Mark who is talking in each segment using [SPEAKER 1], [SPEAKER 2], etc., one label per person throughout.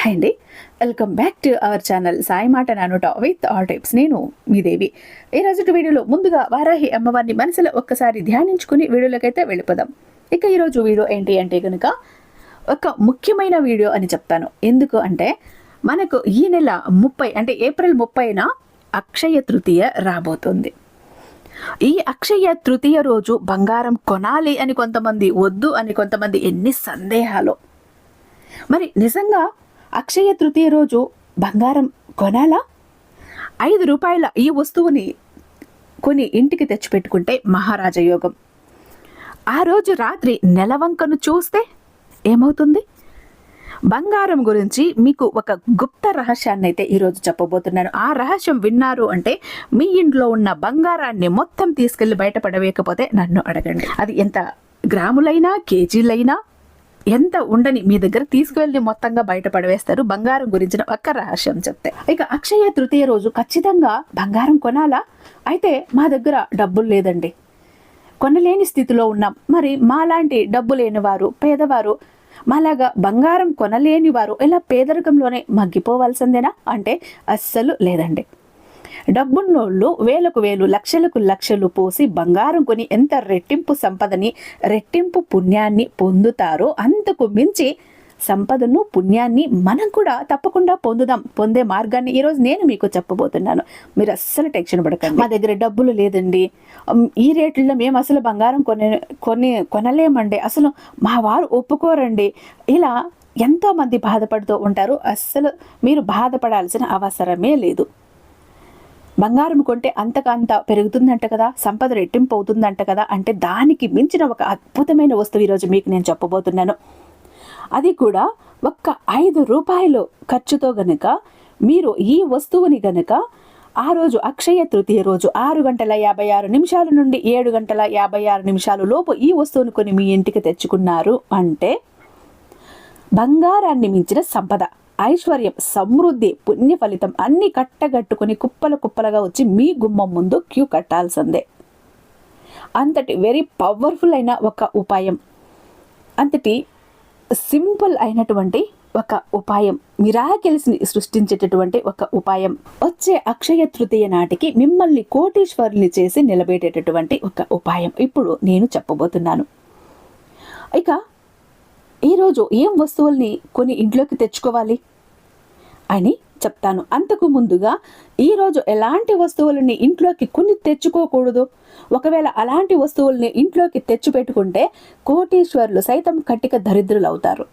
[SPEAKER 1] Hi అండి. Welcome back to our channel Sai మాట నానుట విత్ ఆల్ టైప్స్ నేను మీ దేవి. ఈ రోజు వీడియోలో ముందుగా వారాహి అమ్మవారిని మనసులో ఒక్కసారి ధ్యానించుకుని వీడియోలకైతే వెళ్ళిపోదాం. ఇక ఈరోజు వీడియో ఏంటి అంటే కనుక ఒక ముఖ్యమైన వీడియో అని చెప్తాను. ఎందుకు అంటే మనకు ఈ నెల ముప్పై అంటే ఏప్రిల్ ముప్పైన అక్షయ తృతీయ రాబోతుంది. ఈ అక్షయ తృతీయ రోజు బంగారం కొనాలి అని కొంతమంది వద్దు అని కొంతమంది ఎన్ని సందేహాలు. మరి నిజంగా అక్షయ తృతీయ రోజు బంగారం కొనాలా? ఐదు రూపాయల ఈ వస్తువుని కొని ఇంటికి తెచ్చిపెట్టుకుంటే మహారాజ యోగం ఆ రోజు రాత్రి నెలవంకను చూస్తే ఏమవుతుంది? బంగారం గురించి మీకు ఒక గుప్త రహస్యాన్ని అయితే ఈరోజు చెప్పబోతున్నాను. ఆ రహస్యం విన్నారు అంటే మీ ఇంట్లో ఉన్న బంగారాన్ని మొత్తం తీసుకెళ్ళి బయటపడవేయకపోతే నన్ను అడగండి. అది ఎంత గ్రాములైనా కేజీలైనా ఎంత ఉండని మీ దగ్గర తీసుకువెళ్ళి మొత్తంగా బయట పడవేస్తారు? బంగారం గురించిన ఒక్క రహస్యం చెప్తే. ఇక అక్షయ తృతీయ రోజు ఖచ్చితంగా బంగారం కొనాలా? అయితే మా దగ్గర డబ్బులు లేదండి. కొనలేని స్థితిలో ఉన్నాం. మరి మాలాంటి డబ్బు లేని వారు పేదవారు మాలాగా బంగారం కొనలేని వారు ఇలా పేదరికంలోనే మగ్గిపోవాల్సిందేనా? అంటే అస్సలు లేదండి. డబ్బున్నోళ్ళు వేలకు వేలు లక్షలకు లక్షలు పోసి బంగారం కొని ఎంత రెట్టింపు సంపదని రెట్టింపు పుణ్యాన్ని పొందుతారో అంతకు మించి సంపదను పుణ్యాన్ని మనం కూడా తప్పకుండా పొందుదాం పొందే మార్గాన్ని ఈరోజు నేను మీకు చెప్పబోతున్నాను. మీరు అస్సలు టెన్షన్ పడకండి. మా దగ్గర డబ్బులు లేదండి. ఈ రేట్లలో మేము అసలు బంగారం కొనే కొని కొనలేమండి. అసలు మా వారు ఒప్పుకోరండి. ఇలా ఎంతోమంది బాధపడుతూ ఉంటారు. అస్సలు మీరు బాధపడాల్సిన అవసరమే లేదు. బంగారం కొంటే అంతకంత పెరుగుతుందంట కదా సంపద రెట్టింపు అవుతుందంట కదా అంటే దానికి మించిన ఒక అద్భుతమైన వస్తువు ఈరోజు మీకు నేను చెప్పబోతున్నాను. అది కూడా ఒక్క ఐదు రూపాయలు ఖర్చుతో గనుక మీరు ఈ వస్తువుని గనుక ఆ రోజు అక్షయ తృతీయ రోజు ఆరు గంటల యాభై ఆరు నిమిషాల నుండి ఏడు గంటల యాభై ఆరు నిమిషాల లోపు ఈ వస్తువును కొని మీ ఇంటికి తెచ్చుకున్నారు అంటే బంగారాన్ని మించిన సంపద. ఐశ్వర్యం సమృద్ధి పుణ్య ఫలితం అన్ని కట్టగట్టుకుని కుప్పల కుప్పలుగా వచ్చి మీ గుమ్మం ముందు క్యూ కట్టాల్సిందే. అంతటి వెరీ పవర్ఫుల్ అయిన ఒక ఉపాయం. అంతటి సింపుల్ అయినటువంటి ఒక ఉపాయం. మిరాకిల్స్ని సృష్టించేటటువంటి ఒక ఉపాయం. వచ్చే అక్షయ తృతీయ నాటికి మిమ్మల్ని కోటీశ్వరుని చేసి నిలబెట్టేటటువంటి ఒక ఉపాయం. ఇప్పుడు నేను చెప్పబోతున్నాను. ఇక ఈరోజు ఏం వస్తువుల్ని కొని ఇంట్లోకి తెచ్చుకోవాలి? అని చెప్తాను. అంతకు ముందుగా ఈరోజు ఎలాంటి వస్తువులని ఇంట్లోకి కొని తెచ్చుకోకూడదు? ఒకవేళ అలాంటి వస్తువుల్ని ఇంట్లోకి తెచ్చిపెట్టుకుంటే కోటీశ్వరులు సైతం కట్టిక దరిద్రులు అవుతారు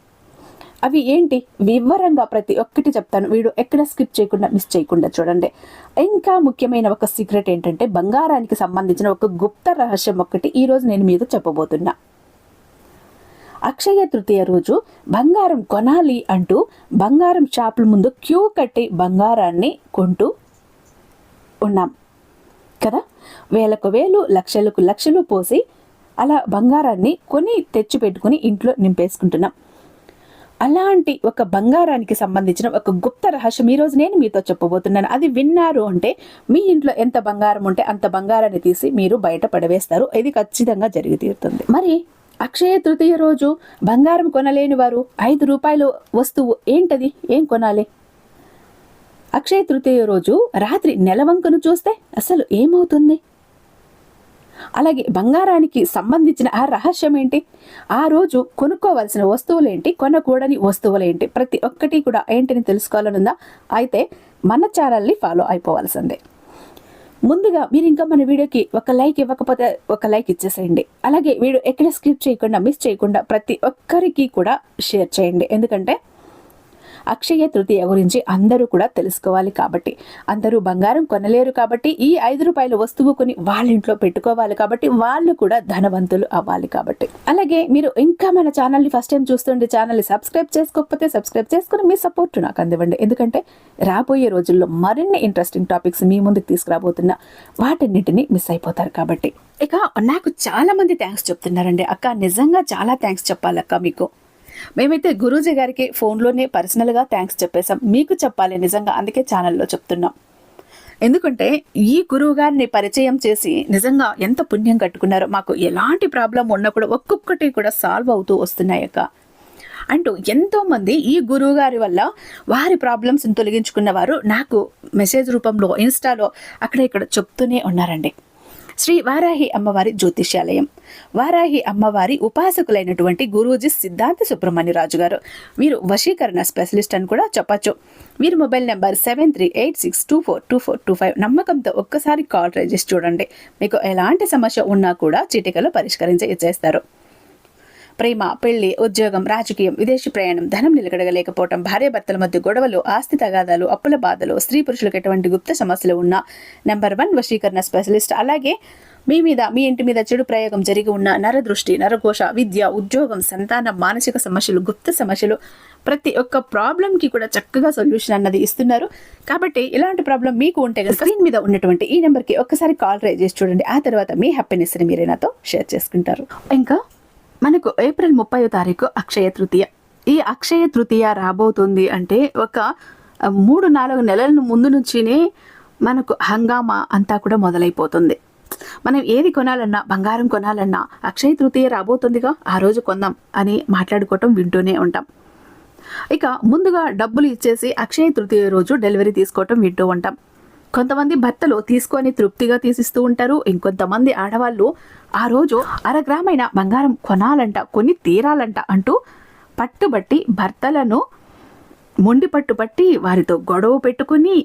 [SPEAKER 1] అవి ఏంటి? వివరంగా ప్రతి ఒక్కటి చెప్తాను. వీడు ఎక్కడ స్కిప్ చేయకుండా మిస్ చేయకుండా చూడండి. ఇంకా ముఖ్యమైన ఒక సీక్రెట్ ఏంటంటే బంగారానికి సంబంధించిన ఒక గుప్త రహస్యం ఒక్కటి ఈరోజు నేను మీద చెప్పబోతున్నా. అక్షయ తృతీయ రోజు బంగారం కొనాలి అంటూ బంగారం షాపుల ముందు క్యూ కట్టి బంగారాన్ని కొంటూ ఉన్నాం. కదా? వేలకు వేలు లక్షలకు లక్షలు పోసి అలా బంగారాన్ని కొని తెచ్చి పెట్టుకుని ఇంట్లో నింపేసుకుంటున్నాం. అలాంటి ఒక బంగారానికి సంబంధించిన ఒక గుప్త రహస్యం ఈరోజు నేను మీతో చెప్పబోతున్నాను. అది విన్నారు అంటే మీ ఇంట్లో ఎంత బంగారం ఉంటే అంత బంగారాన్ని తీసి మీరు బయట పడవేస్తారు. ఇది ఖచ్చితంగా జరిగి తీరుతుంది. మరి అక్షయ తృతీయ రోజు బంగారం కొనలేని వారు ఐదు రూపాయల వస్తువు ఏంటది? ఏం కొనాలి? అక్షయ తృతీయ రోజు రాత్రి నెలవంకను చూస్తే అసలు ఏమవుతుంది? అలాగే బంగారానికి సంబంధించిన ఆ రహస్యం ఏంటి ఆ రోజు కొనుక్కోవలసిన వస్తువులేంటి? కొనకూడని వస్తువులేంటి? ప్రతి ఒక్కటి కూడా ఏంటిని తెలుసుకోవాలనుందా? అయితే మన ఛానల్ని ఫాలో అయిపోవాల్సిందే. ముందుగా మీరు ఇంకా మన వీడియోకి ఒక లైక్ ఇవ్వకపోతే ఒక లైక్ ఇచ్చేసేయండి. అలాగే వీడియో ఎక్కడ స్కిప్ చేయకుండా మిస్ చేయకుండా ప్రతి ఒక్కరికి కూడా షేర్ చేయండి. ఎందుకంటే అక్షయ తృతీయ గురించి అందరూ కూడా తెలుసుకోవాలి కాబట్టి. అందరూ బంగారం కొనలేరు కాబట్టి ఈ ఐదు రూపాయల వస్తువు కొని వాళ్ళ ఇంట్లో పెట్టుకోవాలి కాబట్టి వాళ్ళు కూడా ధనవంతులు అవ్వాలి కాబట్టి. అలాగే మీరు ఇంకా మన ఛానల్ని ఫస్ట్ టైం చూస్తుండే ఛానల్ని సబ్స్క్రైబ్ చేసుకోకపోతే సబ్స్క్రైబ్ చేసుకుని మీ సపోర్ట్ నాకు అందివ్వండి. ఎందుకంటే రాబోయే రోజుల్లో మరిన్ని ఇంట్రెస్టింగ్ టాపిక్స్ మీ ముందుకు తీసుకురాబోతున్నా వాటన్నిటిని మిస్ అయిపోతారు కాబట్టి. ఇక నాకు చాలా మంది థ్యాంక్స్ చెప్తున్నారండి. అక్క నిజంగా చాలా థ్యాంక్స్ చెప్పాలక్క మీకు. మేమైతే గురూజీ గారికి ఫోన్లోనే పర్సనల్గా థ్యాంక్స్ చెప్పేశాం. మీకు చెప్పాలి నిజంగా అందుకే ఛానల్లో చెప్తున్నాం. ఎందుకంటే ఈ గురువు గారిని పరిచయం చేసి నిజంగా ఎంత పుణ్యం కట్టుకున్నారో మాకు ఎలాంటి ప్రాబ్లం ఉన్నా కూడా ఒక్కొక్కటి కూడా సాల్వ్ అవుతూ వస్తున్నాయక్క అంటూ ఎంతోమంది ఈ గురువు గారి వల్ల వారి ప్రాబ్లమ్స్ని తొలగించుకున్న వారు నాకు మెసేజ్ రూపంలో ఇన్స్టాలో అక్కడ ఇక్కడ చెప్తూనే ఉన్నారండి. శ్రీ వారాహి అమ్మవారి జ్యోతిష్యాలయం. వారాహి అమ్మవారి ఉపాసకులైనటువంటి గురూజీ సిద్ధాంత సుబ్రహ్మణ్యరాజు గారు. వీరు వశీకరణ స్పెషలిస్ట్ అని కూడా చెప్పచ్చు. వీరి mobile number seven three eight six two four two four two five నమ్మకంతో ఒక్కసారి కాల్ ట్రై చేసి చూడండి మీకు ఎలాంటి సమస్య ఉన్నా కూడా చిటికలో పరిష్కరించి ఇచ్చేస్తారు ప్రేమ పెళ్ళి ఉద్యోగం రాజకీయం విదేశీ ప్రయాణం ధనం నిలకడగలేకపోవటం భార్యాభర్తల మధ్య గొడవలు ఆస్తి తగాదాలు అప్పుల బాధలు స్త్రీ పురుషులకు ఎటువంటి గుప్త సమస్యలు ఉన్న నెంబర్ వన్ వశీకరణ స్పెషలిస్ట్. అలాగే మీ మీద మీ ఇంటి మీద చెడు ప్రయోగం జరిగి ఉన్న నరదృష్టి నరఘోష విద్య ఉద్యోగం సంతానం మానసిక సమస్యలు గుప్త సమస్యలు ప్రతి ఒక్క ప్రాబ్లంకి కూడా చక్కగా సొల్యూషన్ అన్నది ఇస్తున్నారు. కాబట్టి ఇలాంటి ప్రాబ్లం మీకు ఉంటే కదా స్క్రీన్ మీద ఉన్నటువంటి ఈ నెంబర్కి ఒక్కసారి కాల్ ట్రై చేసి చూడండి. ఆ తర్వాత మీ హ్యాపీనెస్ని మీరే నాతో షేర్ చేసుకుంటారు. ఇంకా మనకు ఏప్రిల్ ముప్పై తారీఖు అక్షయ తృతీయ. ఈ అక్షయ తృతీయ రాబోతుంది అంటే ఒక మూడు నాలుగు నెలల ముందు నుంచినే మనకు హంగామా అంతా కూడా మొదలైపోతుంది. మనం ఏది కొనాలన్నా బంగారం కొనాలన్నా అక్షయ తృతీయ రాబోతుందిగా ఆ రోజు కొందాం అని మాట్లాడుకోవటం వింటూనే ఉంటాం. ఇక ముందుగా డబ్బులు ఇచ్చేసి అక్షయ తృతీయ రోజు డెలివరీ తీసుకోవటం వింటూ ఉంటాం. కొంతమంది భర్తలు తీసుకొని తృప్తిగా తీసిస్తూ ఉంటారు. ఇంకొంతమంది ఆడవాళ్ళు ఆ రోజు అరగ్రామైన బంగారం కొనాలంట కొని తీరాలంట అంటూ పట్టుబట్టి భర్తలను మొండి పట్టుబట్టి వారితో గొడవ పెట్టుకుని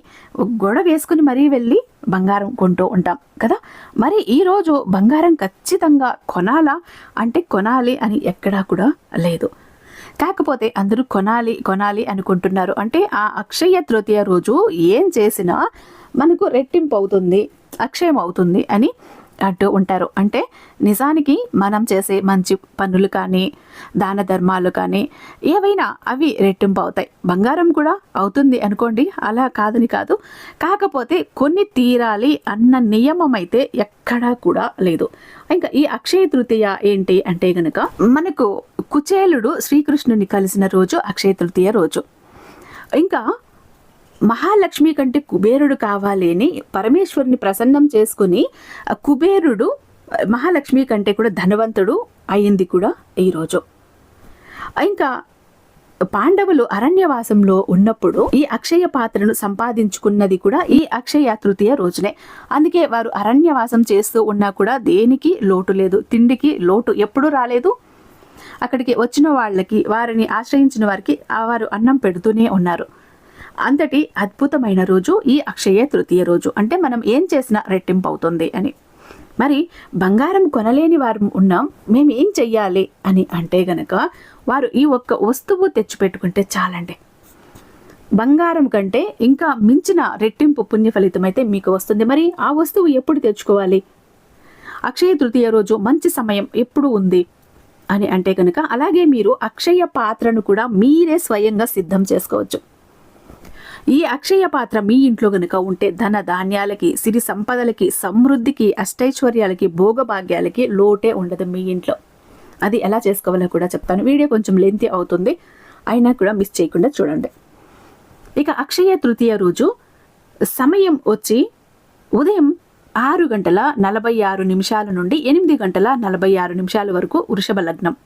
[SPEAKER 1] గొడవ వేసుకుని మరీ వెళ్ళి బంగారం కొంటూ ఉంటాం కదా. మరి ఈరోజు బంగారం ఖచ్చితంగా కొనాలా? అంటే కొనాలి అని ఎక్కడా కూడా లేదు. కాకపోతే అందరూ కొనాలి కొనాలి అనుకుంటున్నారు. అంటే ఆ అక్షయ తృతీయ రోజు ఏం చేసినా మనకు రెట్టింపు అవుతుంది అక్షయం అవుతుంది అని అంటూ ఉంటారు. అంటే నిజానికి మనం చేసే మంచి పనులు కానీ దాన ధర్మాలు కానీ ఏవైనా అవి రెట్టింపు అవుతాయి బంగారం కూడా అవుతుంది అనుకోండి అలా కాదని కాదు. కాకపోతే కొన్ని తీరాలి అన్న నియమం అయితే ఎక్కడా కూడా లేదు. ఇంకా ఈ అక్షయ తృతీయ ఏంటి అంటే గనక మనకు కుచేలుడు శ్రీకృష్ణుని కలిసిన రోజు అక్షయ తృతీయ రోజు. ఇంకా మహాలక్ష్మి కంటే కుబేరుడు కావాలి అని పరమేశ్వరుని ప్రసన్నం చేసుకుని కుబేరుడు మహాలక్ష్మి కంటే కూడా ధనవంతుడు అయింది కూడా ఈరోజు ఇంకా పాండవులు అరణ్యవాసంలో ఉన్నప్పుడు ఈ అక్షయ పాత్రను సంపాదించుకున్నది కూడా ఈ అక్షయ తృతీయ రోజునే. అందుకే వారు అరణ్యవాసం చేస్తూ ఉన్నా కూడా దేనికి లోటు లేదు తిండికి లోటు ఎప్పుడూ రాలేదు. అక్కడికి వచ్చిన వాళ్ళకి వారిని ఆశ్రయించిన వారికి ఆ వారు అన్నం పెడుతూనే ఉన్నారు. అంతటి అద్భుతమైన రోజు ఈ అక్షయ తృతీయ రోజు. అంటే మనం ఏం చేసినా రెట్టింపు అవుతుంది అని. మరి బంగారం కొనలేని వారు ఉన్నాం మేము ఏం చెయ్యాలి అని అంటే గనక వారు ఈ ఒక్క వస్తువు తెచ్చిపెట్టుకుంటే చాలండి. బంగారం కంటే ఇంకా మించిన రెట్టింపు పుణ్య ఫలితం అయితే మీకు వస్తుంది. మరి ఆ వస్తువు ఎప్పుడు తెచ్చుకోవాలి? అక్షయ తృతీయ రోజు మంచి సమయం ఎప్పుడు ఉంది? అని అంటే కనుక అలాగే మీరు అక్షయ పాత్రను కూడా మీరే స్వయంగా సిద్ధం చేసుకోవచ్చు. ఈ అక్షయ పాత్ర మీ ఇంట్లో గనుక ఉంటే ధన ధాన్యాలకి సిరి సంపదలకి సమృద్ధికి అష్టైశ్వర్యాలకి భోగభాగ్యాలకి లోటే ఉండదు మీ ఇంట్లో. అది ఎలా చేసుకోవాలో కూడా చెప్తాను. వీడియో కొంచెం లెంతి అవుతుంది. అయినా కూడా మిస్ చేయకుండా చూడండి. ఇక అక్షయ తృతీయ రోజు సమయం వచ్చి ఉదయం ఆరు గంటల నలభై ఆరు నిమిషాల నుండి ఎనిమిది గంటల నలభై ఆరు నిమిషాల వరకు వృషభ లగ్నం.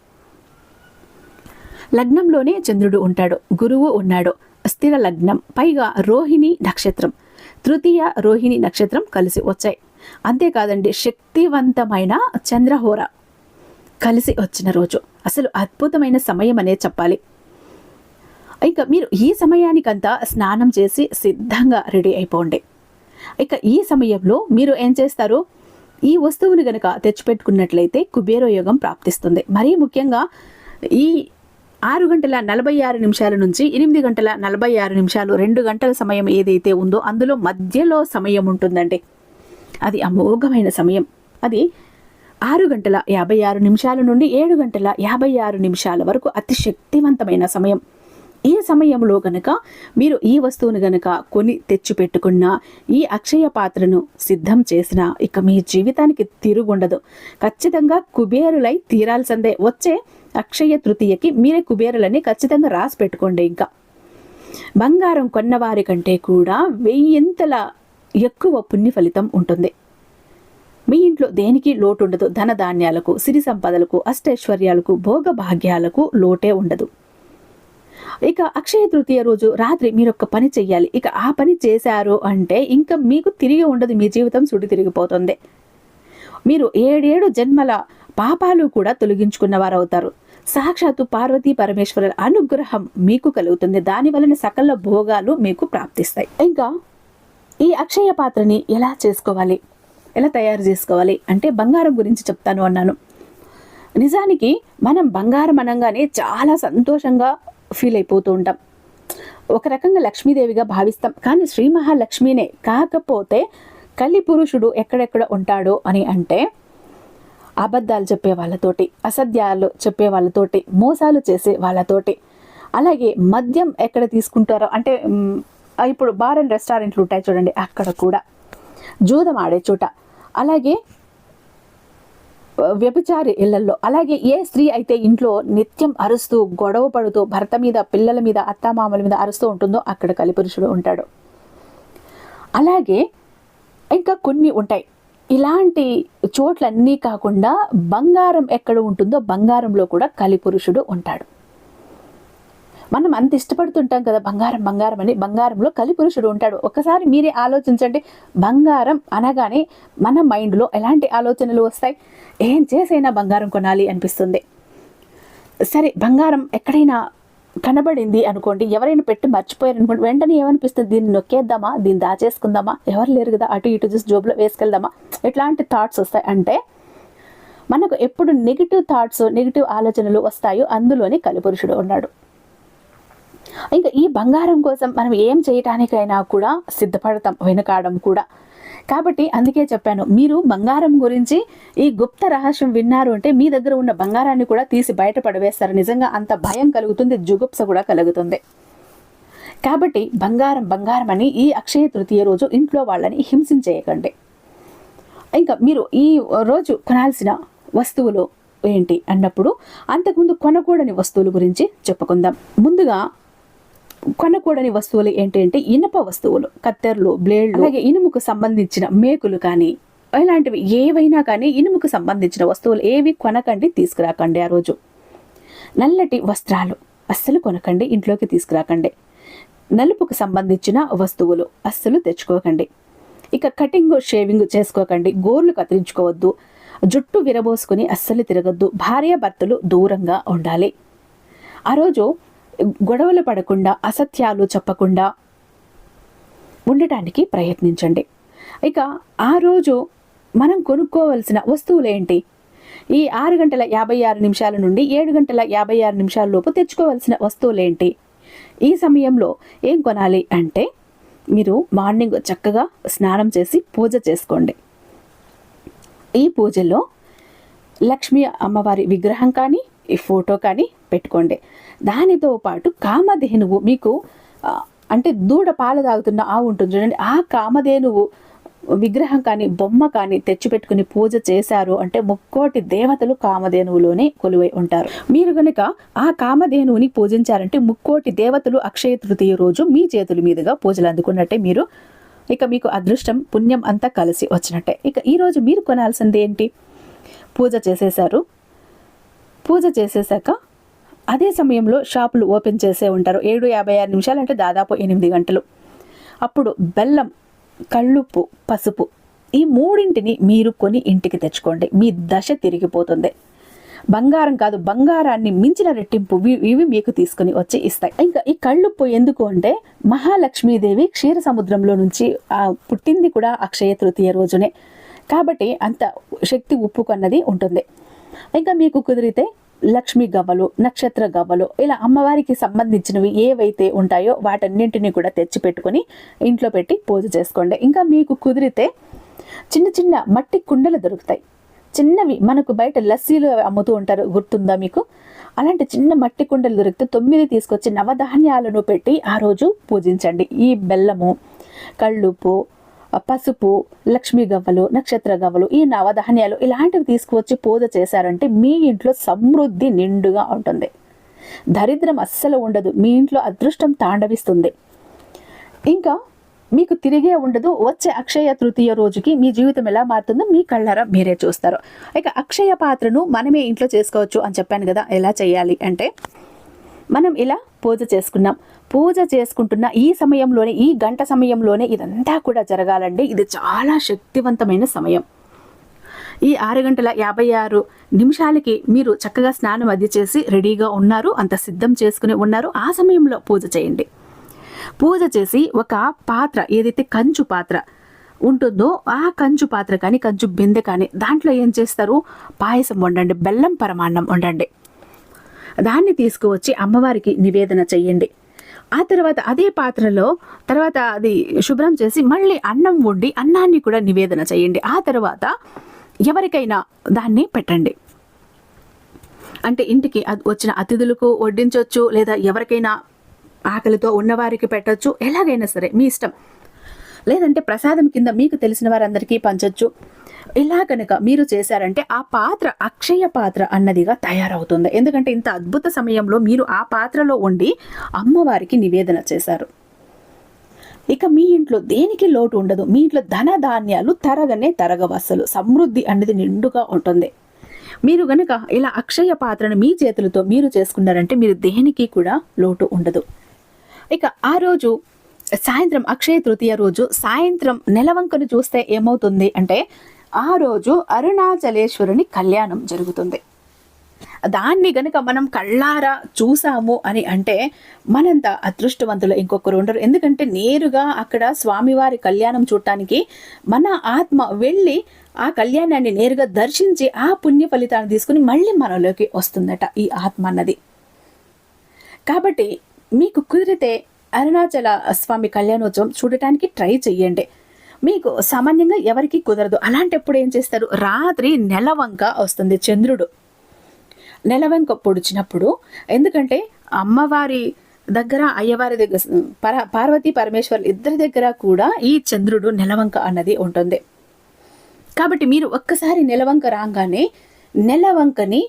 [SPEAKER 1] లగ్నంలోనే చంద్రుడు ఉంటాడు గురువు ఉన్నాడు. స్థిర లగ్నం పైగా రోహిణి నక్షత్రం తృతీయ రోహిణి నక్షత్రం కలిసి వచ్చాయి. అంతేకాదండి శక్తివంతమైన చంద్రహోర కలిసి వచ్చిన రోజు. అసలు అద్భుతమైన సమయం అనే చెప్పాలి. ఇక మీరు ఈ సమయానికంతా స్నానం చేసి సిద్ధంగా రెడీ అయిపోండి. ఇక ఈ సమయంలో మీరు ఏం చేస్తారు? ఈ వస్తువుని గనక తెచ్చిపెట్టుకున్నట్లయితే కుబేర యోగం ప్రాప్తిస్తుంది. మరీ ముఖ్యంగా ఈ ఆరు గంటల నలభై ఆరు నిమిషాల నుంచి ఎనిమిది గంటల నలభై ఆరు నిమిషాలు రెండు గంటల సమయం ఏదైతే ఉందో అందులో మధ్యలో సమయం ఉంటుందండి. అది అమోఘమైన సమయం. అది ఆరు గంటల యాభై ఆరు నిమిషాల నుండి ఏడు గంటల యాభై ఆరు నిమిషాల వరకు అతి శక్తివంతమైన సమయం. ఈ సమయంలో గనక మీరు ఈ వస్తువును గనక కొని తెచ్చి పెట్టుకున్న ఈ అక్షయ పాత్రను సిద్ధం చేసిన ఇక మీ జీవితానికి తిరుగుండదు. ఖచ్చితంగా కుబేరులై తీరాల్సిందే. వచ్చే అక్షయ తృతీయకి మీరే కుబేరులని ఖచ్చితంగా రాసి పెట్టుకోండి ఇంకా. బంగారం కొన్నవారి కంటే కూడా వెయ్యింతల ఎక్కువ పుణ్య ఫలితం ఉంటుంది. మీ ఇంట్లో దేనికి లోటు ఉండదు ధనధాన్యాలకు సిరి సంపదలకు అష్టైశ్వర్యాలకు భోగభాగ్యాలకు లోటే ఉండదు. ఇక అక్షయ తృతీయ రోజు రాత్రి మీరు ఒక పని చెయ్యాలి. ఇక ఆ పని చేశారు అంటే ఇంకా మీకు తిరిగి ఉండదు మీ జీవితం సుడి తిరిగిపోతుంది. మీరు ఏడేడు జన్మల పాపాలు కూడా తొలగించుకున్న వారు అవుతారు సాక్షాత్తు పార్వతీ పరమేశ్వరుల అనుగ్రహం మీకు కలుగుతుంది. దాని వలన సకల భోగాలు మీకు ప్రాప్తిస్తాయి. ఇంకా ఈ అక్షయ పాత్రని ఎలా చేసుకోవాలి? ఎలా తయారు చేసుకోవాలి? అంటే బంగారం గురించి చెప్తాను అన్నాను. నిజానికి మనం బంగారం అనగానే చాలా సంతోషంగా ఫీల్ అయిపోతూ ఉంటాం. ఒక రకంగా లక్ష్మీదేవిగా భావిస్తాం. కానీ శ్రీ మహాలక్ష్మినే కాకపోతే కలి పురుషుడు ఎక్కడెక్కడ ఉంటాడు అని అంటే అబద్ధాలు చెప్పే వాళ్ళతోటి అసత్యాలు చెప్పే వాళ్ళతోటి మోసాలు చేసే వాళ్ళతోటి. అలాగే మద్యం ఎక్కడ తీసుకుంటారో అంటే ఇప్పుడు బార్ అండ్ రెస్టారెంట్లు ఉంటాయి చూడండి అక్కడ కూడా. జూదం ఆడే చోట. అలాగే వ్యభిచారి ఇళ్ళలో అలాగే ఏ స్త్రీ అయితే ఇంట్లో నిత్యం అరుస్తూ గొడవ పడుతూ భర్త మీద పిల్లల మీద అత్తామామల మీద అరుస్తూ ఉంటుందో అక్కడ కలిపురుషుడు ఉంటాడు. అలాగే ఇంకా కొన్ని ఉంటాయి. ఇలాంటి చోట్లన్నీ కాకుండా బంగారం ఎక్కడ ఉంటుందో బంగారంలో కూడా కలిపురుషుడు ఉంటాడు. మనం అంత ఇష్టపడుతుంటాం కదా బంగారం బంగారం అని. బంగారంలో కలిపురుషుడు ఉంటాడు. ఒకసారి మీరే ఆలోచించండి. బంగారం అనగానే మన మైండ్లో ఎలాంటి ఆలోచనలు వస్తాయి? ఏం చేసైనా బంగారం కొనాలి అనిపిస్తుంది. సరే బంగారం ఎక్కడైనా కనబడింది అనుకోండి ఎవరైనా పెట్టి మర్చిపోయారు అనుకోండి వెంటనే ఏమనిపిస్తుంది? దీన్ని నొక్కేద్దామా? దీన్ని దాచేసుకుందామా? ఎవరు లేరు కదా అటు ఇటు చూసి జోబులో వేసుకెళ్దామా? ఎట్లాంటి థాట్స్ వస్తాయి? అంటే మనకు ఎప్పుడు నెగిటివ్ థాట్స్ నెగిటివ్ ఆలోచనలు వస్తాయో అందులోనే కలిపురుషుడు ఉన్నాడు. ఇంకా ఈ బంగారం కోసం మనం ఏం చేయటానికైనా కూడా సిద్ధపడతాం వెనుకాడం కూడా. కాబట్టి అందుకే చెప్పాను మీరు బంగారం గురించి ఈ గుప్త రహస్యం విన్నారు అంటే మీ దగ్గర ఉన్న బంగారాన్ని కూడా తీసి బయట పడవేస్తారు. నిజంగా అంత భయం కలుగుతుంది జుగుప్స కూడా కలుగుతుంది. కాబట్టి బంగారం బంగారం అని ఈ అక్షయ తృతీయ రోజు ఇంట్లో వాళ్ళని హింసించేయకండి. ఇంకా మీరు ఈ రోజు కొనాల్సిన వస్తువులు ఏంటి అన్నప్పుడు అంతకుముందు కొనకూడని వస్తువుల గురించి చెప్పుకుందాం. ముందుగా కొనకూడని వస్తువులు ఏంటంటే ఇనుప వస్తువులు కత్తెరలు బ్లేడ్లు అలాగే ఇనుముకు సంబంధించిన మేకులు కానీ ఇలాంటివి ఏవైనా కానీ ఇనుముకు సంబంధించిన వస్తువులు ఏవి కొనకండి తీసుకురాకండి ఆ రోజు. నల్లటి వస్త్రాలు అస్సలు కొనకండి ఇంట్లోకి తీసుకురాకండి. నలుపుకు సంబంధించిన వస్తువులు అస్సలు తెచ్చుకోకండి. ఇక కటింగ్ షేవింగ్ చేసుకోకండి గోర్లు కత్తిరించుకోవద్దు జుట్టు విరబోసుకుని అస్సలు తిరగద్దు భార్యాభర్తలు దూరంగా ఉండాలి. ఆ రోజు గొడవలు పడకుండా అసత్యాలు చెప్పకుండా ఉండటానికి ప్రయత్నించండి. ఇక ఆ రోజు మనం కొనుక్కోవలసిన వస్తువులు ఏంటి? ఈ ఆరు గంటల యాభై ఆరు నిమిషాల నుండి ఏడు గంటల యాభై ఆరు నిమిషాల లోపు తెచ్చుకోవాల్సిన వస్తువులు ఏంటి? ఈ సమయంలో ఏం కొనాలి అంటే మీరు మార్నింగ్ చక్కగా స్నానం చేసి పూజ చేసుకోండి. ఈ పూజలో లక్ష్మీ అమ్మవారి విగ్రహం కానీ ఈ ఫోటో కానీ పెట్టుకోండి. దానితో పాటు కామధేనువు మీకు అంటే దూడ పాలు తాగుతున్న ఆవు ఉంటుంది చూడండి. ఆ కామధేనువు విగ్రహం కానీ బొమ్మ కానీ తెచ్చిపెట్టుకుని పూజ చేశారు అంటే ముక్కోటి దేవతలు కామధేనువులోనే కొలువై ఉంటారు. మీరు గనుక ఆ కామధేనువుని పూజించారంటే ముక్కోటి దేవతలు అక్షయ తృతీయ రోజు మీ చేతుల మీదుగా పూజలు అందుకున్నట్టే మీరు ఇక మీకు అదృష్టం పుణ్యం అంతా కలిసి వచ్చినట్టే. ఇక ఈరోజు మీరు కొనాల్సింది ఏంటి పూజ చేసేశారు. పూజ చేసేసాక అదే సమయంలో షాపులు ఓపెన్ చేసే ఉంటారు. ఏడు యాభై ఆరు నిమిషాలు అంటే దాదాపు ఎనిమిది గంటలు. అప్పుడు బెల్లం కళ్ళుప్పు పసుపు ఈ మూడింటిని మీరు కొని ఇంటికి తెచ్చుకోండి. మీ దశ తిరిగిపోతుంది. బంగారం కాదు బంగారాన్ని మించిన రెట్టింపు ఇవి- మీకు తీసుకుని వచ్చి ఇస్తాయి. ఇంకా ఈ కళ్ళుప్పు ఎందుకు అంటే మహాలక్ష్మీదేవి క్షీర సముద్రంలో నుంచి పుట్టింది కూడా అక్షయ తృతీయ రోజునే. కాబట్టి అంత శక్తి ఉప్పు కన్నది ఉంటుంది. ఇంకా మీకు కుదిరితే లక్ష్మీ గవ్వలు నక్షత్ర గవ్వలు ఇలా అమ్మవారికి సంబంధించినవి ఏవైతే ఉంటాయో వాటన్నింటినీ కూడా తెచ్చి పెట్టుకొని ఇంట్లో పెట్టి పూజ చేసుకోండి. ఇంకా మీకు కుదిరితే చిన్న చిన్న మట్టి కుండలు దొరుకుతాయి. చిన్నవి మనకు బయట లస్సీలు అమ్ముతూ ఉంటారు. గుర్తుందా మీకు? అలాంటి చిన్న మట్టి కుండలు దొరికితే తొమ్మిది తీసుకొచ్చి నవధాన్యాలను పెట్టి ఆ రోజు పూజించండి. ఈ బెల్లము కళ్ళుప్పు పసుపు లక్ష్మీ గవ్వలు నక్షత్ర గవ్వలు ఈ నవధాన్యాలు ఇలాంటివి తీసుకువచ్చి పూజ చేశారంటే మీ ఇంట్లో సమృద్ధి నిండుగా ఉంటుంది. దరిద్రం అస్సలు ఉండదు. మీ ఇంట్లో అదృష్టం తాండవిస్తుంది. ఇంకా మీకు తిరిగే ఉండదు. వచ్చే అక్షయ తృతీయ రోజుకి మీ జీవితం ఎలా మారుతుందో మీ కళ్ళారా మీరే చూస్తారు. ఇక అక్షయ పాత్రను మనమే ఇంట్లో చేసుకోవచ్చు అని చెప్పాను కదా. ఎలా చేయాలి అంటే మనం ఇలా పూజ చేసుకున్నాం. పూజ చేసుకుంటున్న ఈ సమయంలోనే ఈ గంట సమయంలోనే ఇదంతా కూడా జరగాలండి. ఇది చాలా శక్తివంతమైన సమయం. ఈ ఆరు గంటల యాభై ఆరు నిమిషాలకి మీరు చక్కగా స్నానం అది చేసి రెడీగా ఉన్నారు అంత సిద్ధం చేసుకుని ఉన్నారు. ఆ సమయంలో పూజ చేయండి. పూజ చేసి ఒక పాత్ర ఏదైతే కంచు పాత్ర ఉంటుందో ఆ కంచు పాత్ర కానీ కంచు బిందె కానీ దాంట్లో ఏం చేస్తారు? పాయసం వండండి బెల్లం పరమాన్నం వండండి. దాన్ని తీసుకువచ్చి అమ్మవారికి నివేదన చెయ్యండి. ఆ తర్వాత అదే పాత్రలో తర్వాత అది శుభ్రం చేసి మళ్ళీ అన్నం వండి అన్నాన్ని కూడా నివేదన చేయండి ఆ తర్వాత ఎవరికైనా దాన్ని పెట్టండి. అంటే ఇంటికి వచ్చిన అతిథులకు వడ్డించవచ్చు లేదా ఎవరికైనా ఆకలితో ఉన్నవారికి పెట్టచ్చు. ఎలాగైనా సరే మీ ఇష్టం. లేదంటే ప్రసాదం కింద మీకు తెలిసిన వారందరికీ పంచొచ్చు. ఇలా కనుక మీరు చేశారంటే ఆ పాత్ర అక్షయ పాత్ర అన్నదిగా తయారవుతుంది. ఎందుకంటే ఇంత అద్భుత సమయంలో మీరు ఆ పాత్రలో ఉండి అమ్మవారికి నివేదన చేశారు. ఇక మీ ఇంట్లో దేనికి లోటు ఉండదు. మీ ఇంట్లో ధన ధాన్యాలు తరగనే తరగవసలు. సమృద్ధి అనేది నిండుగా ఉంటుంది. మీరు గనక ఇలా అక్షయ పాత్రను మీ చేతులతో మీరు చేసుకున్నారంటే మీరు దేనికి కూడా లోటు ఉండదు. ఇక ఆ రోజు సాయంత్రం అక్షయ తృతీయ రోజు సాయంత్రం నెలవంకను చూస్తే ఏమవుతుంది అంటే ఆ రోజు అరుణాచలేశ్వరుని కళ్యాణం జరుగుతుంది. దాన్ని గనుక మనం కళ్ళారా చూసాము అని అంటే మనంత అదృష్టవంతులు ఇంకొకరు ఉండరు. ఎందుకంటే నేరుగా అక్కడ స్వామివారి కళ్యాణం చూడటానికి మన ఆత్మ వెళ్ళి ఆ కళ్యాణాన్ని నేరుగా దర్శించి ఆ పుణ్య ఫలితాన్ని తీసుకుని మళ్ళీ మనలోకి వస్తుందట ఈ ఆత్మ అన్నది. కాబట్టి మీకు కుదిరితే అరుణాచల స్వామి కళ్యాణోత్సవం చూడటానికి ట్రై చెయ్యండి. మీకు సామాన్యంగా ఎవరికి కుదరదు. అలాంటప్పుడు ఏం చేస్తారు? రాత్రి నెలవంక వస్తుంది చంద్రుడు. నెలవంక పొడిచినప్పుడు ఎందుకంటే అమ్మవారి దగ్గర అయ్యవారి దగ్గర పర పార్వతీ పరమేశ్వర్ ఇద్దరి దగ్గర కూడా ఈ చంద్రుడు నెలవంక అన్నది ఉంటుంది. కాబట్టి మీరు ఒక్కసారి నెలవంక రాగానే నెలవంకని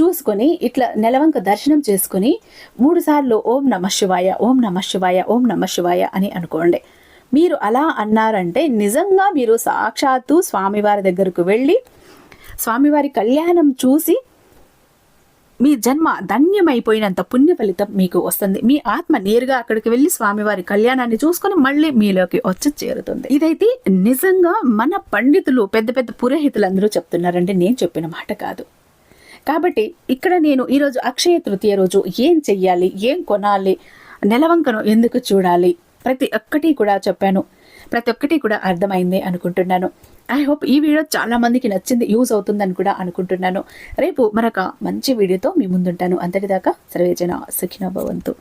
[SPEAKER 1] చూసుకొని ఇట్లా నెలవంక దర్శనం చేసుకొని మూడు సార్లు ఓం నమ శివాయ ఓం నమ శివాయ ఓం నమ శివాయ అని అనుకోండి. మీరు అలా అన్నారంటే నిజంగా మీరు సాక్షాత్తు స్వామివారి దగ్గరకు వెళ్ళి స్వామివారి కళ్యాణం చూసి మీ జన్మ ధన్యమైపోయినంత పుణ్య ఫలితం మీకు వస్తుంది. మీ ఆత్మ నేరుగా అక్కడికి వెళ్ళి స్వామివారి కళ్యాణాన్ని చూసుకొని మళ్ళీ మీలోకి వచ్చి చేరుతుంది. ఇదైతే నిజంగా మన పండితులు పెద్ద పెద్ద పురోహితులు అందరూ చెప్తున్నారంటే నేను చెప్పిన మాట కాదు. కాబట్టి ఇక్కడ నేను ఈరోజు అక్షయ తృతీయ రోజు ఏం చెయ్యాలి ఏం కొనాలి నెలవంకను ఎందుకు చూడాలి? ప్రతి ఒక్కటి కూడా చెప్పాను. ప్రతి ఒక్కటి కూడా అర్థమైంది అనుకుంటున్నాను. ఐ హోప్ ఈ వీడియో చాలా మందికి నచ్చింది యూజ్ అవుతుందని కూడా అనుకుంటున్నాను. రేపు మరొక మంచి వీడియోతో మీ ముందుంటాను. అంతటిదాకా సర్వేజన సుఖిన భవంతు.